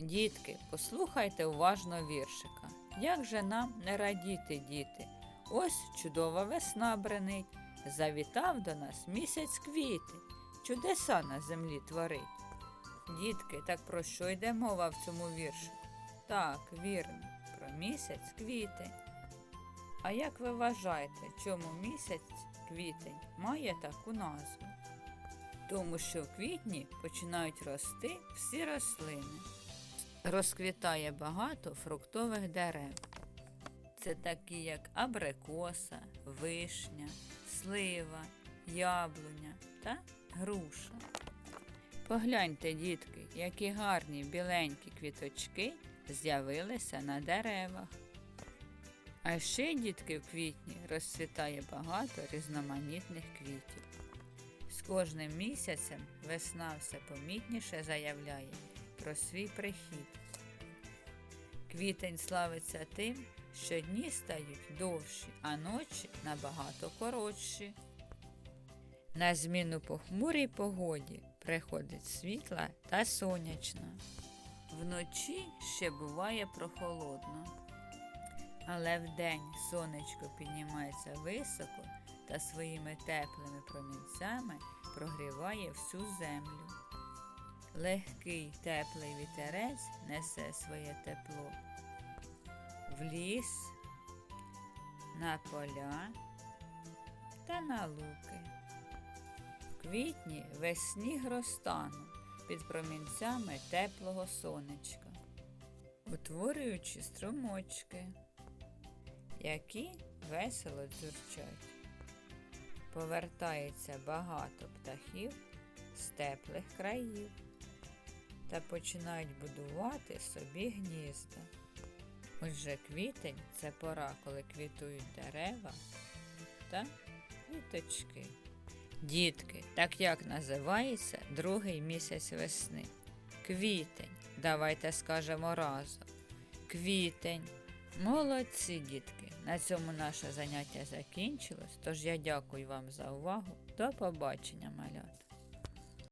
Дітки, послухайте уважно віршика. Як же нам не радіти, діти? Ось чудова весна бренить. Завітав до нас місяць квіти, чудеса на землі творить. Дітки, так про що йде мова в цьому вірші? Так, вірно, про місяць квітень. А як ви вважаєте, чому місяць квітень має таку назву? Тому що в квітні починають рости всі рослини. Розквітає багато фруктових дерев. Це такі, як абрикоса, вишня, слива, яблуня та груша. Погляньте, дітки, які гарні біленькі квіточки з'явилися на деревах. А ще, дітки, в квітні розцвітає багато різноманітних квітів. З кожним місяцем весна все помітніше заявляє про свій прихід. Квітень славиться тим, що дні стають довші, а ночі набагато коротші. На зміну похмурій погоді приходить світла та сонячна. Вночі ще буває прохолодно, але вдень сонечко піднімається високо та своїми теплими промінцями прогріває всю землю. Легкий теплий вітерець несе своє тепло в ліс, на поля та на луки. В квітні весь сніг під промінцями теплого сонечка, утворюючи струмочки, які весело дзюрчать. Повертається багато птахів з теплих країв та починають будувати собі гнізда. Отже, квітень це пора, коли квітують дерева та квіточки. Дітки, так як називається другий місяць весни? Квітень. Давайте скажемо разом. Квітень. Молодці, дітки. На цьому наше заняття закінчилось. Тож я дякую вам за увагу. До побачення, малята.